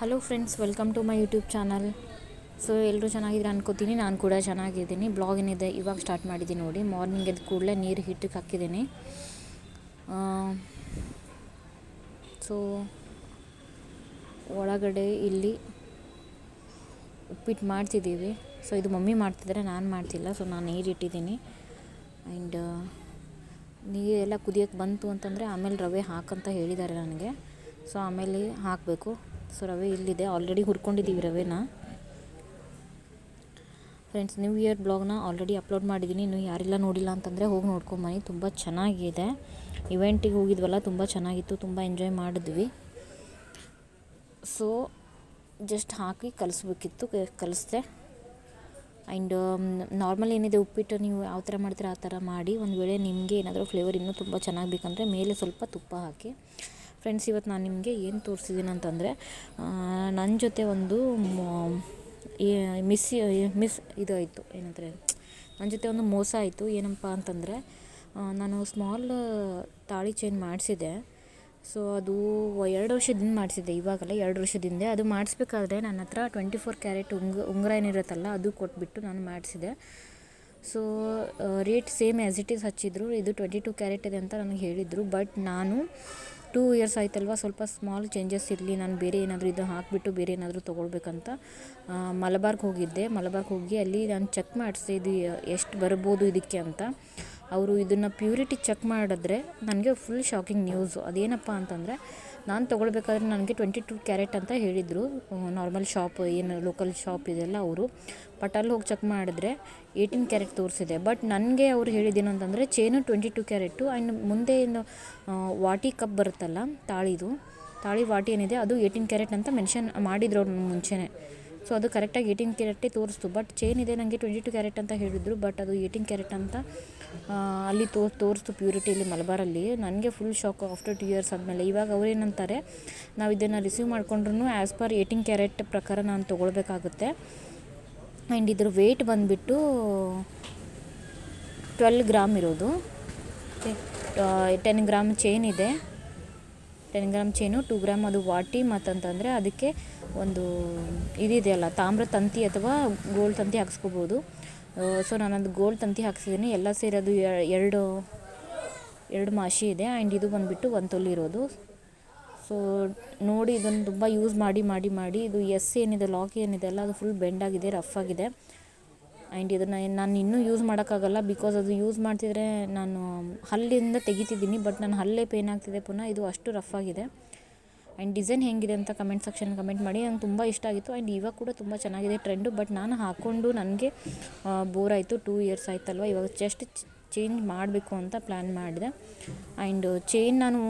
Hello friends welcome to my YouTube channel so ಎಲ್ಲರೂ ಚೆನ್ನಾಗಿದ್ರೆ ಅನ್ಕೋತೀನಿ. ನಾನು ಕೂಡ ಚೆನ್ನಾಗಿದ್ದೀನಿ. ಬ್ಲಾಗ್ ಏನಿದೆ, ಇವಾಗ ಸ್ಟಾರ್ಟ್ ಮಾಡಿದ್ದೀನಿ ನೋಡಿ. ಮಾರ್ನಿಂಗ್ ಎದ್ದು ಕೂಡಲೇ ನೀರು ಹಿಟ್ಟಕ್ಕೆ ಹಾಕಿದ್ದೀನಿ. ಸೊ ಒಳಗಡೆ ಇಲ್ಲಿ ಉಪ್ಪಿಟ್ಟು ಮಾಡ್ತಿದ್ದೀವಿ. ಸೊ ಇದು ಮಮ್ಮಿ ಮಾಡ್ತಿದ್ದಾರೆ, ನಾನು ಮಾಡ್ತಿಲ್ಲ. ಸೊ ನಾನು ನೀರು ಇಟ್ಟಿದ್ದೀನಿ. ಆ್ಯಂಡ್ ನೀರೆಲ್ಲ ಕುದಿಯೋಕ್ಕೆ ಬಂತು ಅಂತಂದರೆ ಆಮೇಲೆ ರವೆ ಹಾಕಂತ ಹೇಳಿದ್ದಾರೆ ನನಗೆ. ಸೊ ಆಮೇಲೆ ಹಾಕಬೇಕು. ಸೊ ರವೆ ಇಲ್ಲಿದೆ. ಆಲ್ರೆಡಿ ಹುರ್ಕೊಂಡಿದ್ದೀವಿ ರವೆನ. ಫ್ರೆಂಡ್ಸ್ ನ್ಯೂ ಇಯರ್ ಬ್ಲಾಗ್ನ ಆಲ್ರೆಡಿ ಅಪ್ಲೋಡ್ ಮಾಡಿದ್ದೀನಿ ಇನ್ನು ಯಾರಿಲ್ಲ ನೋಡಿಲ್ಲ ಅಂತಂದರೆ ಹೋಗಿ ನೋಡ್ಕೊಂಬನ್ನಿ ತುಂಬ ಚೆನ್ನಾಗಿದೆ. ಇವೆಂಟಿಗೆ ಹೋಗಿದ್ವಲ್ಲ, ತುಂಬ ಚೆನ್ನಾಗಿತ್ತು. ತುಂಬ ಎಂಜಾಯ್ ಮಾಡಿದ್ವಿ. ಸೊ ಜಸ್ಟ್ ಹಾಕಿ ಕಲಿಸ್ಬೇಕಿತ್ತು. ಕಲಿಸ್ದೆ. ಆ್ಯಂಡ್ ನಾರ್ಮಲ್ ಏನಿದೆ ಉಪ್ಪಿಟ್ಟು, ನೀವು ಯಾವ ಥರ ಮಾಡ್ತೀರ ಆ ಥರ ಮಾಡಿ. ಒಂದು ವೇಳೆ ನಿಮಗೆ ಏನಾದರೂ ಫ್ಲೇವರ್ ಇನ್ನೂ ತುಂಬ ಚೆನ್ನಾಗಿ ಬೇಕಂದರೆ ಮೇಲೆ ಸ್ವಲ್ಪ ತುಪ್ಪ ಹಾಕಿ. ಫ್ರೆಂಡ್ಸ್ ಇವತ್ತು ನಾನು ನಿಮಗೆ ಏನು ತೋರಿಸಿದ್ದೀನಿ ಅಂತಂದರೆ ನನ್ನ ಜೊತೆ ಒಂದು ಮಿಸ್ ಮಿಸ್ ಇದು ಆಯಿತು, ಏನಂತಾರೆ ನನ್ನ ಜೊತೆ ಒಂದು ಮೋಸ ಆಯಿತು ಏನಪ್ಪ ಅಂತಂದರೆ ನಾನು ಸ್ಮಾಲ್ ತಾಳಿ ಚೈನ್ ಮಾಡಿಸಿದೆ ಸೊ ಅದು ಎರಡು ವರ್ಷದಿಂದ ಮಾಡಿಸಿದ್ದೆ ಇವಾಗಲ್ಲ ಎರಡು ವರ್ಷದಿಂದ. ಅದು ಮಾಡಿಸ್ಬೇಕಾದ್ರೆ ನನ್ನ ಹತ್ರ ಟ್ವೆಂಟಿ ಫೋರ್ ಕ್ಯಾರೆಟ್ ಉಂಗ್ ಉಂಗುರ ಏನಿರುತ್ತಲ್ಲ ಅದು ಕೊಟ್ಬಿಟ್ಟು ನಾನು ಮಾಡಿಸಿದೆ so rate same as it is ಹಚ್ಚಿದ್ರು, ಇದು ಟ್ವೆಂಟಿ ಟು ಕ್ಯಾರೆಟ್ ಇದೆ ಅಂತ ನನಗೆ ಹೇಳಿದರು. ಬಟ್ ನಾನು ಟೂ ಇಯರ್ಸ್ ಆಯ್ತಲ್ವ, ಸ್ವಲ್ಪ ಸ್ಮಾಲ್ ಚೇಂಜಸ್ ಇರಲಿ, ನಾನು ಬೇರೆ ಏನಾದರೂ ಇದು ಹಾಕಿಬಿಟ್ಟು ಬೇರೆ ಏನಾದರೂ ತೊಗೊಳ್ಬೇಕಂತ. ಮಲಬಾರ್ಗೆ ಹೋಗಿದ್ದೆ. ಮಲಬಾರ್ಗೆ ಹೋಗಿ ಅಲ್ಲಿ ನಾನು ಚೆಕ್ ಮಾಡಿಸಿದೆ, ಇದು ಎಷ್ಟು ಬರ್ಬೋದು ಇದಕ್ಕೆ ಅಂತ. ಅವರು ಇದನ್ನು ಪ್ಯೂರಿಟಿ ಚೆಕ್ ಮಾಡಿದ್ರೆ, ನನಗೆ ಫುಲ್ ಶಾಕಿಂಗ್ ನ್ಯೂಸು. ಅದೇನಪ್ಪ ಅಂತಂದರೆ ನಾನು ತೊಗೊಳ್ಬೇಕಾದ್ರೆ ನನಗೆ ಟ್ವೆಂಟಿ ಟು ಕ್ಯಾರೆಟ್ ಅಂತ ಹೇಳಿದರು. ನಾರ್ಮಲ್ ಶಾಪ್ ಏನು ಲೋಕಲ್ ಶಾಪ್ ಇದೆಲ್ಲ ಅವರು. ಬಟ್ ಅಲ್ಲಿ ಹೋಗಿ ಚೆಕ್ ಮಾಡಿದ್ರೆ ಏಯ್ಟೀನ್ ಕ್ಯಾರೆಟ್ ತೋರಿಸಿದೆ. ಬಟ್ ನನಗೆ ಅವ್ರು ಹೇಳಿದ್ದೇನಂತಂದರೆ chain twenty two carat and ಮುಂದೆ ಏನು ವಾಟಿ ಕಪ್ ಬರುತ್ತಲ್ಲ, ತಾಳಿದು, ತಾಳಿ ವಾಟಿ ಏನಿದೆ ಅದು ಏಯ್ಟೀನ್ ಕ್ಯಾರೆಟ್ ಅಂತ ಮೆನ್ಷನ್ ಮಾಡಿದ್ರು ಅವ್ರು ಮುಂಚೆನೇ. ಸೊ ಅದು ಕರೆಕ್ಟಾಗಿ ಏಯ್ಟೀನ್ ಕ್ಯಾರೆಟೇ ತೋರಿಸ್ತು. ಬಟ್ ಚೇನ್ ಇದೆ ನನಗೆ ಟ್ವೆಂಟಿ ಟು ಕ್ಯಾರೆಟ್ ಅಂತ ಹೇಳಿದ್ರು. ಬಟ್ ಅದು ಏಯ್ಟೀನ್ ಕ್ಯಾರೆಟ್ ಅಂತ ಅಲ್ಲಿ ತೋ ತೋರಿಸ್ತು ಪ್ಯೂರಿಟಿಲಿ ಮಲಬಾರಲ್ಲಿ. ನನಗೆ full shock after two years ಆದಮೇಲೆ. ಇವಾಗ ಅವ್ರೇನಂತಾರೆ ನಾವು ಇದನ್ನು ರಿಸೀವ್ ಮಾಡ್ಕೊಂಡ್ರು ಆ್ಯಸ್ ಪರ್ ಏಯ್ಟೀನ್ ಕ್ಯಾರೆಟ್ ಪ್ರಕಾರ ನಾನು ತೊಗೊಳ್ಬೇಕಾಗುತ್ತೆ. ಆ್ಯಂಡ್ ಇದ್ರ ವೆಯ್ಟ್ ಬಂದುಬಿಟ್ಟು ಟ್ವೆಲ್ ಗ್ರಾಮ್ ಇರೋದು. ಟೆನ್ ಗ್ರಾಮ್ ಚೈನ್ ಇದೆ. Ten gram chain two gram ಅದು ವಾಟಿ ಮತ್ತಂತಂದರೆ ಅದಕ್ಕೆ ಒಂದು ಇದಿದೆಯಲ್ಲ, ತಾಮ್ರ ತಂತಿ ಅಥವಾ ಗೋಲ್ಡ್ ತಂತಿ ಹಾಕ್ಸ್ಕೊಬೋದು. ಸೊ ನಾನದು ಗೋಲ್ಡ್ ತಂತಿ ಹಾಕ್ಸಿದ್ದೀನಿ ಎಲ್ಲ ಸೇರೋದು ಎರಡು ಎರಡು ಮಾಷಿ ಇದೆ. ಆ್ಯಂಡ್ ಇದು ಬಂದುಬಿಟ್ಟು ಒಂದು ತೊಲಿ ಇರೋದು. ಸೊ ನೋಡಿ ಇದನ್ನು ತುಂಬ ಯೂಸ್ ಮಾಡಿ ಮಾಡಿ ಮಾಡಿ. ಇದು ಎಸ್ ಏನಿದೆ ಲಾಕ್ ಏನಿದೆ ಅಲ್ಲ ಅದು ಫುಲ್ ಬೆಂಡ್ ಆಗಿದೆ ರಫ್ ಆಗಿದೆ. ಆ್ಯಂಡ್ ಇದನ್ನು ನಾನು ಇನ್ನೂ ಯೂಸ್ ಮಾಡೋಕ್ಕಾಗಲ್ಲ ಬಿಕಾಸ್ ಅದು ಯೂಸ್ ಮಾಡ್ತಿದ್ರೆ ನಾನು ಹಲ್ಲಿಂದ ತೆಗಿತಿದ್ದೀನಿ. ಬಟ್ ನಾನು ಹಲ್ಲೇ ಪೇನ್ ಆಗ್ತಿದೆ ಪುನಃ ಇದು ಅಷ್ಟು ರಫ್ ಆಗಿದೆ. ಆ್ಯಂಡ್ ಡಿಸೈನ್ ಹೆಂಗಿದೆ ಅಂತ ಕಮೆಂಟ್ ಸೆಕ್ಷನ್ ಕಮೆಂಟ್ ಮಾಡಿ. ನಂಗೆ ತುಂಬ ಇಷ್ಟ ಆಗಿತ್ತು ಆ್ಯಂಡ್ ಇವಾಗ ಕೂಡ ತುಂಬ ಚೆನ್ನಾಗಿದೆ ಟ್ರೆಂಡು. ಬಟ್ ನಾನು ಹಾಕ್ಕೊಂಡು ನನಗೆ ಬೋರ್ ಆಯಿತು. ಟೂ ಇಯರ್ಸ್ ಆಯ್ತಲ್ವ? ಇವಾಗ ಜಸ್ಟ್ ಚೇಂಜ್ ಮಾಡಬೇಕು ಅಂತ ಪ್ಲ್ಯಾನ್ ಮಾಡಿದೆ. ಆ್ಯಂಡ್ ಚೈನ್ ನಾನು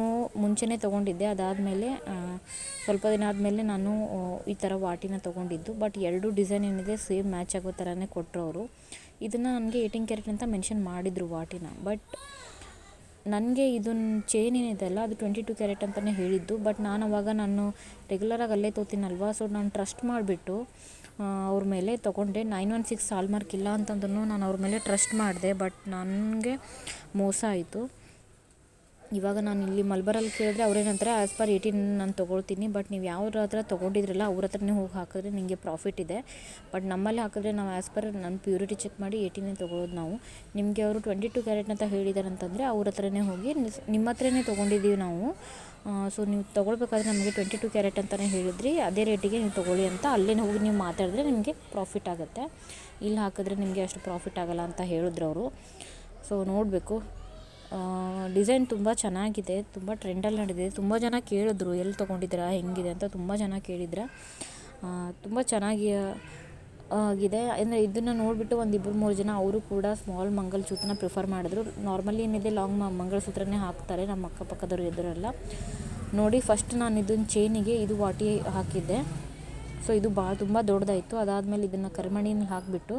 ಮುಂಚೆನೇ ತೊಗೊಂಡಿದ್ದೆ. ಅದಾದಮೇಲೆ ಸ್ವಲ್ಪ ದಿನ ಆದಮೇಲೆ ನಾನು ಈ ಥರ ವಾಟಿನ ತೊಗೊಂಡಿದ್ದು. ಬಟ್ ಎರಡು ಡಿಸೈನ್ ಏನಿದೆ, ಸೇಮ್ ಮ್ಯಾಚ್ ಆಗೋ ಥರನೇ ಕೊಟ್ಟರು ಅವರು. ಇದನ್ನು ನನಗೆ ಏಯ್ಟೀನ್ ಕ್ಯಾರೆಟ್ ಅಂತ ಮೆನ್ಷನ್ ಮಾಡಿದರು ವಾಟಿನ. ಬಟ್ ನನಗೆ ಇದನ್ನ ಚೈನ್ ಏನಿದೆ ಅಲ್ಲ, ಅದು ಟ್ವೆಂಟಿ ಟು ಕ್ಯಾರೆಟ್ ಅಂತಲೇ ಹೇಳಿದ್ದು. ಬಟ್ ನಾನು ಅವಾಗ ನಾನು ರೆಗ್ಯುಲರಾಗಿ ಅಲ್ಲೇ ತೊಗೊತೀನಲ್ವ ಸೊ ನಾನು ಟ್ರಸ್ಟ್ ಮಾಡಿಬಿಟ್ಟು ಅವ್ರ ಮೇಲೆ ತೊಗೊಂಡೆ. ನೈನ್ ಒನ್ ಸಿಕ್ಸ್ ಮಾರ್ಕ್ ಇಲ್ಲ ಅಂತಂದ್ರೂ ನಾನು ಅವ್ರ ಮೇಲೆ ಟ್ರಸ್ಟ್ ಮಾಡಿದೆ ಬಟ್ ನನಗೆ ಮೋಸ ಆಯಿತು. ಇವಾಗ ನಾನು ಇಲ್ಲಿ ಮಲ್ಬರಲ್ಲಿ ಕೇಳಿದ್ರೆ ಅವ್ರೇನಂತಾರೆ ಆ್ಯಸ್ ಪರ್ ಏಯ್ಟೀನ್ ನಾನು ತೊಗೊಳ್ತೀನಿ ಬಟ್ ನೀವು ಯಾವ್ರ ಹತ್ರ ತೊಗೊಂಡಿದ್ರಲ್ಲ, ಅವ್ರ ಹತ್ರನೇ ಹೋಗಿ ಹಾಕಿದ್ರೆ ನಿಮಗೆ ಪ್ರಾಫಿಟ್ ಇದೆ. ಬಟ್ ನಮ್ಮಲ್ಲಿ ಹಾಕಿದ್ರೆ ನಾವು ಆ್ಯಸ್ ಪರ್ ನನ್ನ ಪ್ಯೂರಿಟಿ ಚೆಕ್ ಮಾಡಿ ಏಯ್ಟೀನೇ ತೊಗೊಳೋದು ನಾವು. ನಿಮಗೆ ಅವರು ಟ್ವೆಂಟಿ ಟು ಕ್ಯಾರೆಟ್ ಅಂತ ಹೇಳಿದ್ದಾರೆ ಅಂತಂದರೆ ಅವ್ರ ಹತ್ರನೇ ಹೋಗಿ ನಿಮ್ಮ ಹತ್ರನೇ ತೊಗೊಂಡಿದ್ದೀವಿ ನಾವು. ಸೊ ನೀವು ತೊಗೊಳ್ಬೇಕಾದ್ರೆ ನಮಗೆ ಟ್ವೆಂಟಿ ಟು ಕ್ಯಾರೆಟ್ ಅಂತಲೇ ಹೇಳಿದ್ರಿ. ಅದೇ ರೇಟಿಗೆ ನೀವು ತೊಗೊಳ್ಳಿ ಅಂತ ಅಲ್ಲೇ ಹೋಗಿ ನೀವು ಮಾತಾಡಿದ್ರೆ ನಿಮಗೆ ಪ್ರಾಫಿಟ್ ಆಗುತ್ತೆ. ಇಲ್ಲಿ ಹಾಕಿದ್ರೆ ನಿಮಗೆ ಅಷ್ಟು ಪ್ರಾಫಿಟ್ ಆಗೋಲ್ಲ ಅಂತ ಹೇಳಿದ್ರು ಅವರು. ಸೊ ನೋಡಬೇಕು. ಡಿಸೈನ್ ತುಂಬ ಚೆನ್ನಾಗಿದೆ, ತುಂಬ ಟ್ರೆಂಡಲ್ಲಿ ನಡೆದಿದೆ. ತುಂಬ ಜನ ಕೇಳಿದ್ರು ಎಲ್ಲಿ ತೊಗೊಂಡಿದ್ದೀರಾ, ಹೆಂಗಿದೆ ಅಂತ ತುಂಬ ಜನ ಕೇಳಿದ್ರೆ. ತುಂಬ ಚೆನ್ನಾಗಿ ಆಗಿದೆ. ಅಂದರೆ ಇದನ್ನು ನೋಡಿಬಿಟ್ಟು ಒಂದು ಇಬ್ಬರು ಮೂರು ಜನ ಅವರು ಕೂಡ ಸ್ಮಾಲ್ ಮಂಗಲಸೂತ್ರನ ಪ್ರಿಫರ್ ಮಾಡಿದ್ರು. ನಾರ್ಮಲಿ ಏನಿದೆ ಲಾಂಗ್ ಮಂಗಲಸೂತ್ರನೇ ಹಾಕ್ತಾರೆ ನಮ್ಮ ಅಕ್ಕಪಕ್ಕದವ್ರು ಎದುರೆಲ್ಲ. ನೋಡಿ ಫಸ್ಟ್ ನಾನು ಇದನ್ನ ಚೈನಿಗೆ ಇದು ವಾಟಿ ಹಾಕಿದ್ದೆ. ಸೊ ಇದು ಭಾಳ ತುಂಬ ದೊಡ್ಡದಾಯಿತು. ಅದಾದಮೇಲೆ ಇದನ್ನು ಕರಿಮಣಿನ ಹಾಕಿಬಿಟ್ಟು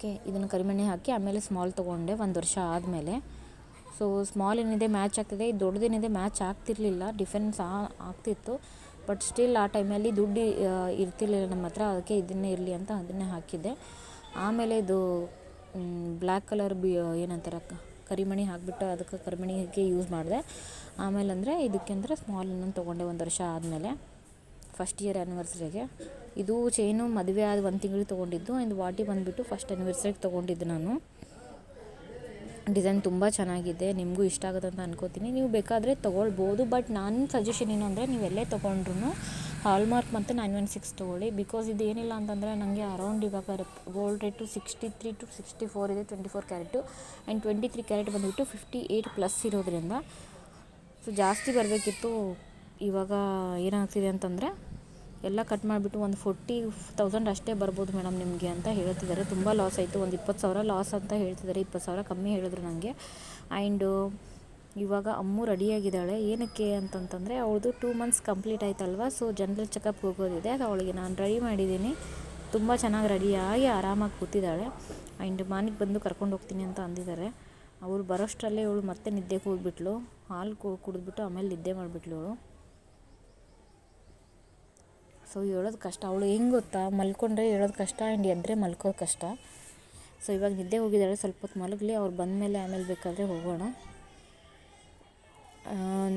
ಓಕೆ ಇದನ್ನು ಕರಿಮಣಿ ಹಾಕಿ, ಆಮೇಲೆ ಸ್ಮಾಲ್ ತೊಗೊಂಡೆ ಒಂದು ವರ್ಷ ಆದಮೇಲೆ. ಸೊ ಸ್ಮಾಲ್ ಏನಿದೆ ಮ್ಯಾಚ್ ಆಗ್ತಿದೆ. ಇದು ದೊಡ್ಡದೇನಿದೆ ಮ್ಯಾಚ್ ಆಗ್ತಿರಲಿಲ್ಲ ಡಿಫೆನ್ಸ್ ಆಗ್ತಿತ್ತು. ಬಟ್ ಸ್ಟಿಲ್ ಆ ಟೈಮಲ್ಲಿ ದುಡ್ಡು ಇರ್ತಿರ್ಲಿಲ್ಲ ನಮ್ಮ ಹತ್ರ. ಅದಕ್ಕೆ ಇದನ್ನೇ ಇರಲಿ ಅಂತ ಅದನ್ನೇ ಹಾಕಿದ್ದೆ. ಆಮೇಲೆ ಇದು ಬ್ಲ್ಯಾಕ್ ಕಲರ್ ಬಿ, ಏನಂತಾರೆ ಕರಿಮಣಿ ಹಾಕಿಬಿಟ್ಟು ಅದಕ್ಕೆ ಕರಿಮಣಿಗೆ ಯೂಸ್ ಮಾಡಿದೆ. ಆಮೇಲೆ ಅಂದರೆ ಇದಕ್ಕೆ ಅಂದರೆ ಸ್ಮಾಲ್ ಇನ್ನೊಂದು ತೊಗೊಂಡೆ ಒಂದು ವರ್ಷ ಆದಮೇಲೆ. ಫಸ್ಟ್ ಇಯರ್ ಆ್ಯನಿವರ್ಸರಿಗೆ ಇದು ಚೈನು ಮದುವೆ ಆದ ಒಂದು ತಿಂಗಳು ತೊಗೊಂಡಿದ್ದು ಆ್ಯಂಡ್ ವಾಟಿ ಬಂದುಬಿಟ್ಟು ಫಸ್ಟ್ ಆ್ಯನಿವರ್ಸರಿಗೆ ತೊಗೊಂಡಿದ್ದು ನಾನು. ಡಿಸೈನ್ ತುಂಬ ಚೆನ್ನಾಗಿದೆ, ನಿಮಗೂ ಇಷ್ಟ ಆಗುತ್ತೆ ಅಂತ ಅನ್ಕೋತೀನಿ. ನೀವು ಬೇಕಾದರೆ ತೊಗೊಳ್ಬೋದು ಬಟ್ ನನ್ನ ಸಜೆಷನ್ ಏನು ಅಂದರೆ ನೀವು ಎಲ್ಲೇ ತೊಗೊಂಡ್ರು ಹಾಲ್ಮಾರ್ಕ್ ಮತ್ತು ನೈನ್ ಒನ್ ಸಿಕ್ಸ್ ತೊಗೊಳ್ಳಿ. ಬಿಕಾಸ್ ಇದು ಏನಿಲ್ಲ ಅಂತಂದರೆ ನನಗೆ ಅರೌಂಡ್ ಇವಾಗ gold rate sixty three to sixty four ಇದೆ twenty four carat and twenty three carat ಬಂದುಬಿಟ್ಟು ಫಿಫ್ಟಿ ಏಯ್ಟ್ ಪ್ಲಸ್ ಇರೋದ್ರಿಂದ ಸೊ ಜಾಸ್ತಿ ಬರಬೇಕಿತ್ತು ಇವಾಗ ಏನಾಗ್ತಿದೆ ಅಂತಂದರೆ ಎಲ್ಲ ಕಟ್ ಮಾಡಿಬಿಟ್ಟು ಒಂದು ಫೋರ್ಟಿ ತೌಸಂಡ್ ಅಷ್ಟೇ ಬರ್ಬೋದು ಮೇಡಮ್ ನಿಮಗೆ ಅಂತ ಹೇಳ್ತಿದ್ದಾರೆ. ತುಂಬ ಲಾಸ್ ಆಯಿತು. ಒಂದು ಇಪ್ಪತ್ತು ಸಾವಿರ ಲಾಸ್ ಅಂತ ಹೇಳ್ತಿದ್ದಾರೆ. ಇಪ್ಪತ್ತು ಸಾವಿರ ಕಮ್ಮಿ ಹೇಳಿದ್ರು ನನಗೆ ಆ್ಯಂಡು ಇವಾಗ ಅಮ್ಮು ರೆಡಿಯಾಗಿದ್ದಾಳೆ. ಏನಕ್ಕೆ ಅಂತಂತಂದರೆ ಅವಳದು ಟೂ ಮಂತ್ಸ್ ಕಂಪ್ಲೀಟ್ ಆಯ್ತಲ್ವ? ಸೊ ಜನರಲ್ ಚೆಕಪ್ಗೆ ಹೋಗೋದಿದೆ. ಅದು ಅವಳಿಗೆ ನಾನು ರೆಡಿ ಮಾಡಿದ್ದೀನಿ. ತುಂಬ ಚೆನ್ನಾಗಿ ರೆಡಿಯಾಗಿ ಆರಾಮಾಗಿ ಕೂತಿದ್ದಾಳೆ. ಆ್ಯಂಡ್ ಮಾನಿಗೆ ಬಂದು ಕರ್ಕೊಂಡು ಹೋಗ್ತೀನಿ ಅಂತ ಅಂದಿದ್ದಾರೆ. ಅವ್ರು ಬರೋಷ್ಟರಲ್ಲೇ ಇವಳು ಮತ್ತೆ ನಿದ್ದೆಗೆ ಹೋಗ್ಬಿಟ್ಲು. ಹಾಲು ಕುಡಿದ್ಬಿಟ್ಟು ಆಮೇಲೆ ನಿದ್ದೆ ಮಾಡಿಬಿಟ್ಲು ಇವಳು ಸೊ ಹೇಳೋದು ಕಷ್ಟ. ಅವಳು ಹೆಂಗೆ ಗೊತ್ತಾ? ಮಲ್ಕೊಂಡ್ರೆ ಹೇಳೋದು ಕಷ್ಟ, ಆ್ಯಂಡ್ ಎದ್ದರೆ ಮಲ್ಕೋದು ಕಷ್ಟ. ಸೊ ಇವಾಗ ನಿದ್ದೆ ಹೋಗಿದ್ದಾಳೆ ಸ್ವಲ್ಪ ಹೊತ್ತು ಮಲಗಲಿ, ಅವ್ರು ಬಂದಮೇಲೆ ಆಮೇಲೆ ಬೇಕಾದರೆ ಹೋಗೋಣ.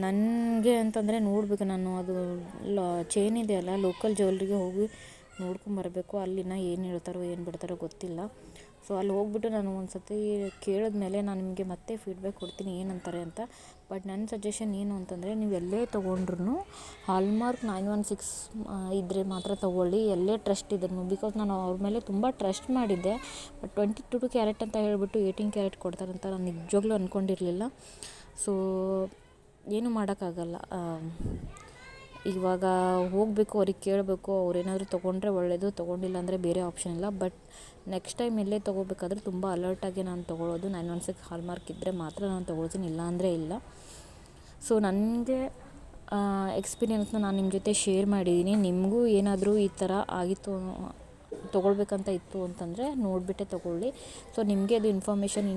ನನಗೆ ಅಂತಂದರೆ ನೋಡಬೇಕು ನಾನು, ಅದು ಲಾ ಚೈನ್ ಇದೆಯಲ್ಲ ಲೋಕಲ್ ಜ್ಯುವೆಲ್ರಿಗೆ ಹೋಗಿ ನೋಡ್ಕೊಂಬರಬೇಕು, ಅಲ್ಲಿನ ಏನು ಹೇಳ್ತಾರೋ, ಏನು ಬಿಡ್ತಾರೋ ಗೊತ್ತಿಲ್ಲ. ಸೊ ಅಲ್ಲಿ ಹೋಗ್ಬಿಟ್ಟು ನಾನು ಒಂದು ಸತಿ ಕೇಳಿದ್ಮೇಲೆ ನಾನು ನಿಮಗೆ ಮತ್ತೆ ಫೀಡ್ಬ್ಯಾಕ್ ಕೊಡ್ತೀನಿ ಏನಂತಾರೆ ಅಂತ. ಬಟ್ ನನ್ನ ಸಜೆಷನ್ ಏನು ಅಂತಂದರೆ ನೀವು ಎಲ್ಲೇ ತೊಗೊಂಡ್ರು ಹಾಲ್ಮಾರ್ಕ್ ನೈನ್ ಒನ್ ಸಿಕ್ಸ್ ಇದ್ದರೆ ಮಾತ್ರ ತೊಗೊಳ್ಳಿ. ಎಲ್ಲೇ ಟ್ರಸ್ಟ್ ಇದ್ರೂ ಬಿಕಾಸ್ ನಾನು ಅವ್ರ ಮೇಲೆ ತುಂಬ ಟ್ರಸ್ಟ್ ಮಾಡಿದ್ದೆ. But twenty two two carat ಅಂತ ಹೇಳಿಬಿಟ್ಟು ಏಯ್ಟೀನ್ ಕ್ಯಾರೆಟ್ ಕೊಡ್ತಾರಂತ ನಾನು ನಿಜವಾಗ್ಲೂ ಅಂದ್ಕೊಂಡಿರಲಿಲ್ಲ ಸೊ ಏನು ಮಾಡೋಕ್ಕಾಗಲ್ಲ. ಇವಾಗ ಹೋಗಬೇಕು, ಅವ್ರಿಗೆ ಕೇಳಬೇಕು, ಅವ್ರು ಏನಾದರೂ ತೊಗೊಂಡ್ರೆ ಒಳ್ಳೆಯದು ತೊಗೊಂಡಿಲ್ಲ ಅಂದರೆ ಬೇರೆ ಆಪ್ಷನ್ ಇಲ್ಲ. ಬಟ್ ನೆಕ್ಸ್ಟ್ ಟೈಮ್ ಎಲ್ಲೇ ತೊಗೋಬೇಕಾದ್ರೆ ತುಂಬ ಅಲರ್ಟಾಗಿ ನಾನು ತೊಗೊಳ್ಳೋದು. ನೈನ್ ಒನ್ ಸಿಕ್ಸ್ ಹಾಲ್ಮಾರ್ಕ್ ಇದ್ದರೆ ಮಾತ್ರ ನಾನು ತೊಗೊಳ್ತೀನಿ, ಇಲ್ಲ ಅಂದರೆ ಇಲ್ಲ. ಸೊ ನನಗೆ ಎಕ್ಸ್ಪೀರಿಯನ್ಸ್ನ ನಾನು ನಿಮ್ಮ ಜೊತೆ ಶೇರ್ ಮಾಡಿದ್ದೀನಿ ನಿಮಗೂ ಏನಾದರೂ ಈ ಥರ ಆಗಿತ್ತು, ತೊಗೊಳ್ಬೇಕಂತ ಇತ್ತು ಅಂತಂದರೆ ನೋಡಿಬಿಟ್ಟೆ ತೊಗೊಳ್ಳಿ. ಸೊ ನಿಮಗೆ ಅದು ಇನ್ಫಾರ್ಮೇಷನ್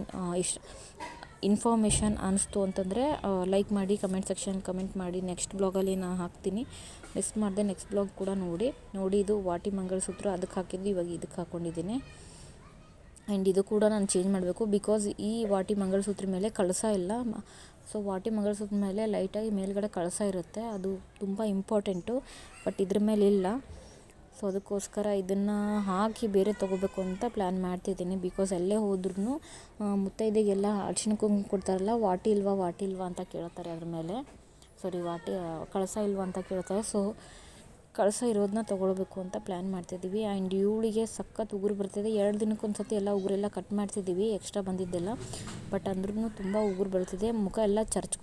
ಇಷ್ಟ ಇನ್ಫಾರ್ಮೇಷನ್ ಅನ್ನಿಸ್ತು ಅಂತಂದರೆ ಲೈಕ್ ಮಾಡಿ ಕಮೆಂಟ್ ಸೆಕ್ಷನ್ ಕಮೆಂಟ್ ಮಾಡಿ ನೆಕ್ಸ್ಟ್ ಬ್ಲಾಗಲ್ಲಿ ನಾನು ಹಾಕ್ತೀನಿ. ಮಿಸ್ ಮಾಡಿದೆ ನೆಕ್ಸ್ಟ್ ಬ್ಲಾಗ್ ಕೂಡ ನೋಡಿ. ನೋಡಿ ಇದು ವಾಟಿ ಮಂಗಳಸೂತ್ರ ಅದಕ್ಕೆ ಹಾಕಿದ್ದು ಇವಾಗ ಇದಕ್ಕೆ ಹಾಕ್ಕೊಂಡಿದ್ದೀನಿ ಆ್ಯಂಡ್ ಇದು ಕೂಡ ನಾನು ಚೇಂಜ್ ಮಾಡಬೇಕು ಬಿಕಾಸ್ ಈ ವಾಟಿ ಮಂಗಳಸೂತ್ರ ಮೇಲೆ ಕಳಸ ಇಲ್ಲ. ಸೊ ವಾಟಿ ಮಂಗಳಸೂತ್ರ ಮೇಲೆ ಲೈಟಾಗಿ ಮೇಲ್ಗಡೆ ಕಳಸ ಇರುತ್ತೆ. ಅದು ತುಂಬ ಇಂಪಾರ್ಟೆಂಟು ಬಟ್ ಇದ್ರ ಮೇಲೆ ಇಲ್ಲ. ಸೊ ಅದಕ್ಕೋಸ್ಕರ ಇದನ್ನು ಹಾಕಿ ಬೇರೆ ತೊಗೋಬೇಕು ಅಂತ ಪ್ಲ್ಯಾನ್ ಮಾಡ್ತಿದ್ದೀನಿ. ಬಿಕಾಸ್ ಎಲ್ಲೇ ಹೋದ್ರೂ ಮುತ್ತೈದೆಗೆಲ್ಲ ಅರ್ಶಿನ ಕುಂಕುಮ ಕೊಡ್ತಾರಲ್ಲ, ವಾಟಿ ಇಲ್ವಾ ವಾಟಿ ಇಲ್ವಾ ಅಂತ ಕೇಳ್ತಾರೆ ಅದ್ರ ಮೇಲೆ. ಸಾರಿ ವಾಟಿ ಕಳಸ ಇಲ್ವಾ ಅಂತ ಕೇಳ್ತಾರೆ. ಸೊ ಕಳಸ ಇರೋದನ್ನ ತೊಗೊಳ್ಬೇಕು ಅಂತ ಪ್ಲ್ಯಾನ್ ಮಾಡ್ತಿದ್ದೀವಿ. ಆ್ಯಂಡ್ ಇವಳಿಗೆ ಸಖತ್ ಉಗುರು ಬರ್ತಿದೆ. ಎರಡು ದಿನಕ್ಕೊಂದು ಸತಿ ಎಲ್ಲ ಉಗುರೆಲ್ಲ ಕಟ್ ಮಾಡ್ತಿದ್ದೀವಿ ಎಕ್ಸ್ಟ್ರಾ ಬಂದಿದ್ದೆಲ್ಲ. ಬಟ್ ಅಂದ್ರೂ ತುಂಬ ಉಗುರು ಬರ್ತಿದೆ. ಮುಖ ಎಲ್ಲ ಚರ್ಚ್